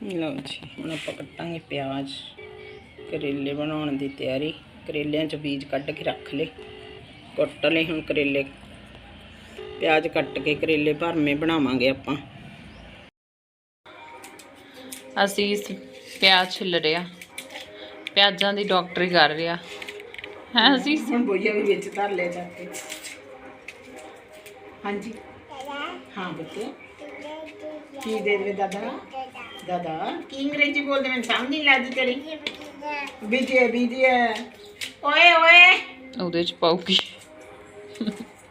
ਲਓ ਜੀ ਹੁਣ ਆਪਾਂ ਕੱਟਾਂਗੇ ਪਿਆਜ਼। ਕਰੇਲੇ ਬਣਾਉਣ ਦੀ ਤਿਆਰੀ। ਕਰੇਲਿਆਂ 'ਚ ਬੀਜ ਕੱਢ ਕੇ ਰੱਖ ਲਏ। ਕੁੱਟ ਲਏ ਹੁਣ ਕਰੇਲੇ। ਪਿਆਜ਼ ਕੱਟ ਕੇ ਕਰੇਲੇ ਭਰਵੇਂ ਬਣਾਵਾਂਗੇ ਆਪਾਂ। ਅਸੀਂ ਇਸ ਪਿਆਜ਼ ਛਿੱਲ ਰਿਹਾ ਪਿਆਜ਼ਾਂ ਦੀ ਡਾਕਟਰੀ ਕਰ ਰਿਹਾ। ਹੈ ਅਸੀਂ? ਹੁਣ ਬੋਈਆ ਵੀ ਵਿੱਚ ਧਰ ਲਿਆ ਜਾ ਕੇ। ਹਾਂਜੀ। ਹਾਂ ਬੱਤੇ ਕੀ ਦੇ ਦੇਵੇ ਦਾਦਾ? ਦਾਦਾ ਕੀ ਅੰਗਰੇਜ਼ੀ ਬੋਲਦੇ ਮੈਨੂੰ ਸਮਝ ਨਹੀਂ ਲੱਗਦੀ ਤੇਰੀ ਬੀਜੇ ਬੀਜੇ ਓਏ ਓਏ ਉਹਦੇ ਚ ਪਾਉਗੀ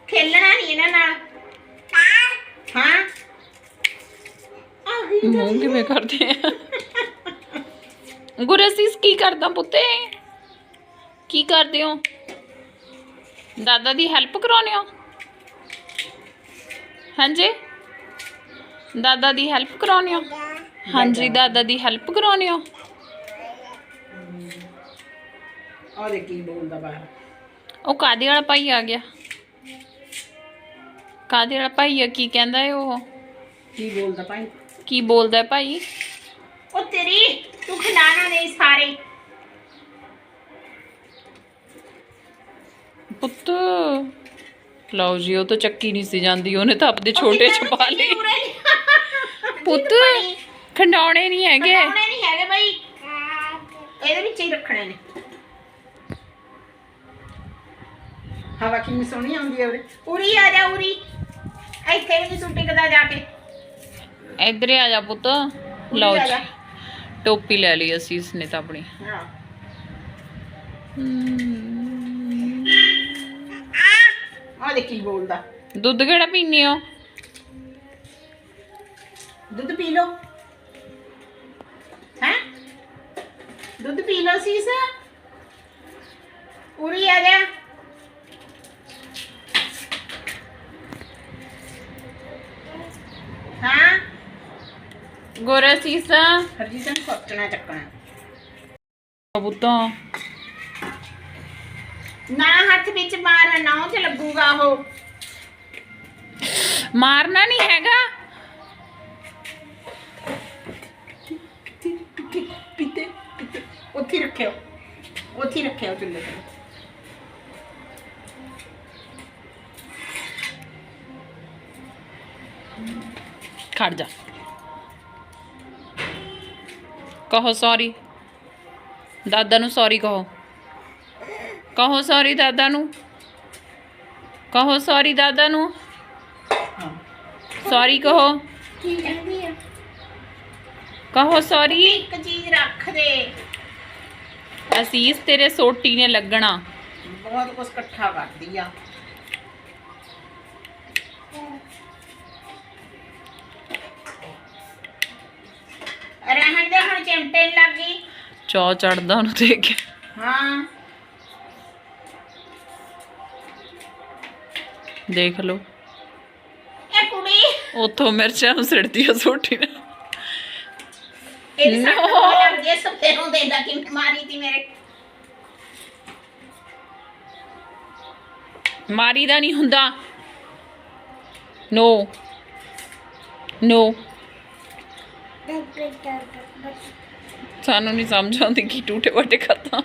ਖੇਲਣਾ ਨਹੀਂ ਇਹਨਾਂ ਨਾਲ ਹਾਂ ਆ ਗਈ ਮੂੰਹ ਕਿਵੇਂ ਕਰਦੇ ਆ ਗੁਰਸੀਸ ਕੀ ਕਰਦਾ ਪੁੱਤੇ ਕੀ ਕਰਦੇ ਹੋ ਦਾਦਾ ਦੀ ਹੈਲਪ ਕਰਾਉਣੇ ਹੋ ਹਾਂਜੀ ਦਾਦਾ ਦੀ ਹੈਲਪ ਕਰਾਉਣੇ ਹੋ ਹਾਂਜੀ ਦਾਦਾ ਦੀ ਹੈਲਪ ਕਰਾਉਣੇ ਹੋ ਆ ਦੇ ਕੀ ਬੋਲਦਾ ਬਾਹਰ। ਉਹ ਕਾਦੇ ਵਾਲਾ ਭਾਈ ਆ ਗਿਆ? ਕਾਦੇ ਵਾਲਾ ਭਾਈ ਆ? ਕੀ ਕਹਿੰਦਾ ਹੈ ਉਹ? ਕੀ ਬੋਲਦਾ ਭਾਈ? ਕੀ ਬੋਲਦਾ ਹੈ ਭਾਈ? ਉਹ ਤੇਰੀ ਤੂੰ ਖਿਲਾਣਾ ਨਹੀਂ ਸਾਰੇ। ਪੁੱਤ ਲਓ ਜੀ ਉਹ ਤਾਂ ਚੱਕੀ ਨਹੀਂ ਸੀ ਜਾਂਦੀ ਉਹਨੇ ਤਾਂ ਆਪਦੇ ਛੋਟੇ ਚ ਪਾ ਲਈ ਪੁੱਤ ਖੰਡਾਉਣੇ ਨਹੀਂ ਹੈਗੇ। ਖਿਲਾਉਣੇ ਨਹੀਂ ਹੈਗੇ ਬਈ। ਇਹਦੇ ਵਿੱਚ ਹੀ ਰੱਖਣੇ ਨੇ। ਹਵਾ ਕਿੰਨੀ ਸੋਹਣੀ ਆਉਂਦੀ ਹੈ ਉਰੇ। ਉਰੀ ਆ ਜਾ ਉਰੀ। ਇੱਥੇ ਵੀ ਨਹੀਂ ਤੂੰ ਟਿਕਦਾ ਜਾ ਕੇ। ਇੱਧਰ ਹੀ ਆ ਜਾ ਪੁੱਤ। ਲਓ ਜੀ। ਟੋਪੀ ਲੈ ਲਈ ਅਸੀਂ ਇਸਨੇ ਤਾਂ ਆਪਣੀ। ਹਾਂ। ਹਮ, ਆ ਦੇ ਕੀ ਬੋਲਦਾ। ਦੁੱਧ ਕਿਹੜਾ ਪੀਨੇ ਹੋ ਦੁੱਧ ਪੀ ਲਓ। ਦੁੱਧ ਪੀ ਲਓ ਸੀਸ ਉਰੀ ਆ ਜਾ ਹਾਂ ਗੁਰਸੀਸ ਹਰਜੀਤ ਨੂੰ ਸੋਚਣਾ ਚੱਕਣਾ ਪੁੱਤਾਂ ਨਾ ਹੱਥ ਵਿੱਚ ਮਾਰ ਨਾ ਉਹ ਤੇ ਲੱਗੂਗਾ ਉਹ ਮਾਰਨਾ ਨਹੀਂ ਹੈਗਾ ਉੱਥੇ ਰੱਖਿਓ। ਉੱਥੇ ਰੱਖਿਓ ਚੁੱਲ੍ਹੇ ਤੇ। ਖੜ ਜਾ। ਕਹੋ ਸੌਰੀ ਦਾਦਾ ਨੂੰ ਸੌਰੀ ਕਹੋ। ਕਹੋ ਸੌਰੀ ਦਾਦਾ ਨੂੰ। ਕਹੋ ਸੌਰੀ ਦਾਦਾ ਨੂੰ। ਸੌਰੀ ਕਹੋ। ਕੀ ਕਹਿੰਦੀ ਆ? ਕਹੋ ਸੌਰੀ ਇੱਕ ਚੀਜ਼ ਰੱਖ ਦੇ। ਅਸੀਸ ਤੇਰੇ ਸੋਟੀ ਨੇ ਲੱਗਣਾ। ਬਹੁਤ ਕੁਝ ਇਕੱਠਾ ਕਰਦੀ ਆ। ਰਹਿਣ ਦੇ ਹੁਣ ਚਿਮਟੇ ਨੀ ਲੱਗ ਚੌ ਚੜਦਾ ਉਹਨੂੰ ਦੇਖ ਕੇ। ਹਾਂ। ਦੇਖ ਲਓ। ਇਹ ਕੁੜੀ। ਉੱਥੋਂ ਮਿਰਚਾਂ ਨੂੰ ਸਿੜਦੀ ਆ ਸੋਟੀ ਮਾਰੀ ਤੀ ਮੇਰੇ। ਮਾਰੀ ਦਾ ਨਹੀਂ ਹੁੰਦਾ। ਨੋ। ਨੋ। ਸਾਨੂੰ ਨਹੀਂ ਸਮਝ ਆਉਂਦੀ ਕੀ ਟੂਟੇ ਵੱਟੇ ਕਰਦਾ।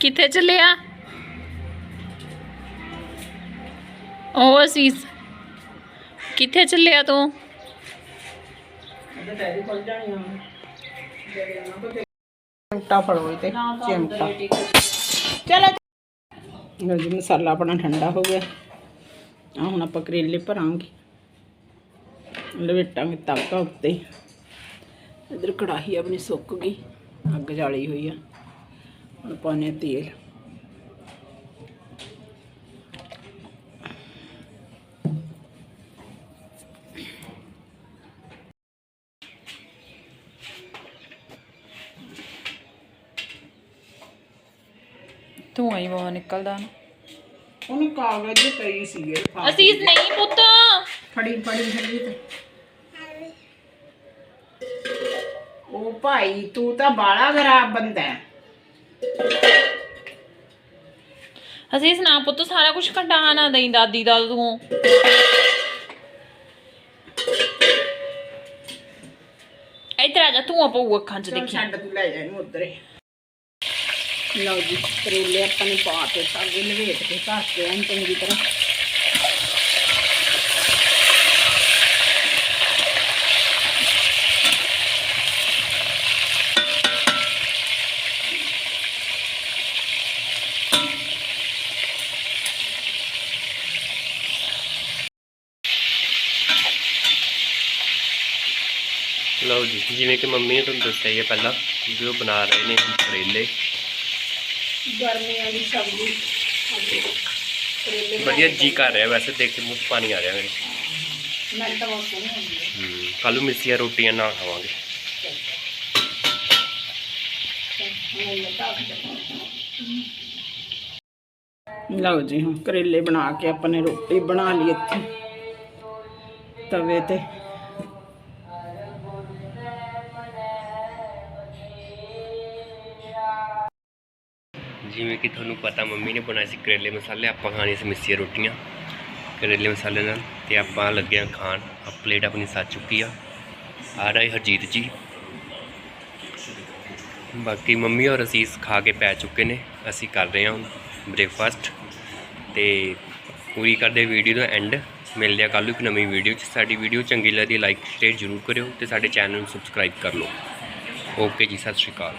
ਕਿੱਥੇ ਚੱਲਿਆ? ਉਹ ਅਸੀਸ ਕਿੱਥੇ ਚੱਲਿਆ ਤੂੰ? ਉਹਦੇ ਪੈਰੀ ਖੁੱਲ ਜਾਣੀ ਆ। ਚਿਮਟਾ ਫੜੋ ਇਹ ਤੇ ਚਿਮਟਾ। ਚਲੋ ਲਓ ਜੀ ਮਸਾਲਾ ਆਪਣਾ ਠੰਡਾ ਹੋ ਗਿਆ। ਆ ਹੁਣ ਆਪਾਂ ਕਰੇਲੇ ਭਰਾਂਗੇ। ਲਵੇਟਾਂਗੇ ਤੜਕਾ ਉੱਤੇ। ਇਧਰ ਕੜਾਹੀ ਆਪਣੀ ਸੁੱਕ ਗਈ ਅੱਗ ਜਾਲੀ ਹੋਈ ਆ। ਹੁਣ ਪਾਉਂਦੇ ਹਾਂ ਤੇਲ ਤੂੰ ਆਈ ਬਾਹਰ ਨਿਕਲਦਾ ਨਾ ਉਹਨੂੰ ਕਾਗਜ਼ ਪਈ ਸੀਗੇ ਅਸੀਸ ਨਹੀਂ ਪੁੱਤ ਫੜੀ ਫੜੀ ਫੜੀ ਤੇ ਉਹ ਭਾਈ ਤੂੰ ਤਾਂ ਬਾਲਾ ਖਰਾਬ ਬੰਦਾ ਹੈ ਅਸੀਂ ਸੁਣਾ ਪੁੱਤ ਸਾਰਾ ਕੁਝ ਘਟਾ ਨਾ ਦਈ ਦਾਦੀ ਦਾ ਤੂੰ। ਇੱਧਰ ਆ ਜਾ ਤੂੰ ਆਪੋ ਅੱਖਾਂ 'ਚ ਦੇਖੀ। ਛੱਡ ਤੂੰ ਲੈ ਜਾ ਇਹਨੂੰ ਉਧਰ। ਲਓ ਜੀ ਕਰੇਲੇ ਆਪਾਂ ਨੇ ਪਾ ਕੇ ਸਾਗੇ ਲਵੇਟ ਕੇ ਧੱਕ ਕੇ ਐਨ ਚੰਗੀ ਤਰ੍ਹਾਂ। ਲਓ ਜੀ ਜਿਵੇਂ ਕਿ ਮੰਮੀ ਨੇ ਤੁਹਾਨੂੰ ਦੱਸਿਆ ਹੀ ਹੈ ਪਹਿਲਾਂ ਵੀ ਉਹ ਬਣਾ ਰਹੇ ਨੇ ਕਰੇਲੇ। ਗਰਮੀਆਂ ਦੀ ਸਬਜ਼ੀ। ਕਰੇਲੇ ਵਧੀਆ ਜੀ ਕਰ ਰਿਹਾ ਵੈਸੇ ਦੇਖ ਕੇ ਮੂੰਹ 'ਚ ਪਾਣੀ ਆ ਰਿਹਾ ਮੇਰੇ। ਮੈਂ ਤਾਂ ਬਹੁਤ ਸੋਹਣੀ ਹੁੰਦੀ ਹੈ। ਹੂੰ ਨੂੰ ਮਿੱਸੀਆਂ ਰੋਟੀਆਂ ਨਾ ਖਾਵਾਂਗੇ। ਲਓ ਜੀ ਹੁਣ ਕਰੇਲੇ ਬਣਾ ਕੇ ਆਪਾਂ ਨੇ ਰੋਟੀ ਬਣਾ ਲਈ ਇੱਥੇ। ਤਵੇ ਤੇ। ਜਿਵੇਂ ਕਿ ਤੁਹਾਨੂੰ ਪਤਾ ਮੰਮੀ ਨੇ ਬਣਾਏ ਸੀ ਕਰੇਲੇ ਮਸਾਲੇ, ਆਪਾਂ ਖਾਣੇ ਸੀ ਮਿੱਸੀਆਂ ਰੋਟੀਆਂ, ਕਰੇਲੇ ਮਸਾਲੇ ਨਾਲ ਤੇ ਆਪਾਂ ਲੱਗਿਆ ਖਾਣ ਆ ਪਲੇਟ ਆਪਣੀ ਸੱਜ ਚੁੱਕੀ ਆ। ਆ ਰਹੀ ਹਰਜੀਤ ਜੀ। ਬਾਕੀ ਮੰਮੀ ਔਰ ਅਸੀਸ ਖਾ ਕੇ ਪੈ ਚੁੱਕੇ ਨੇ, ਅਸੀਂ ਕਰ ਰਹੇ ਹਾਂ ਬ੍ਰੇਕਫਾਸਟ ਤੇ ਪੂਰੀ ਕਰਦੇ ਵੀਡੀਓ ਦਾ ਐਂਡ ਮਿਲਦੇ ਆ ਕੱਲ੍ਹ ਨੂੰ ਇੱਕ ਨਵੀਂ ਵੀਡੀਓ 'ਚ। ਸਾਡੀ ਵੀਡੀਓ ਚੰਗੀ ਲੱਗਦੀ ਲਾਈਕ ਸ਼ੇਅਰ ਜ਼ਰੂਰ ਕਰਿਓ ਤੇ ਸਾਡੇ ਚੈਨਲ ਨੂੰ ਸਬਸਕ੍ਰਾਈਬ ਕਰ ਲਓ। ਓਕੇ ਜੀ, ਸਤਿ ਸ਼੍ਰੀ ਅਕਾਲ।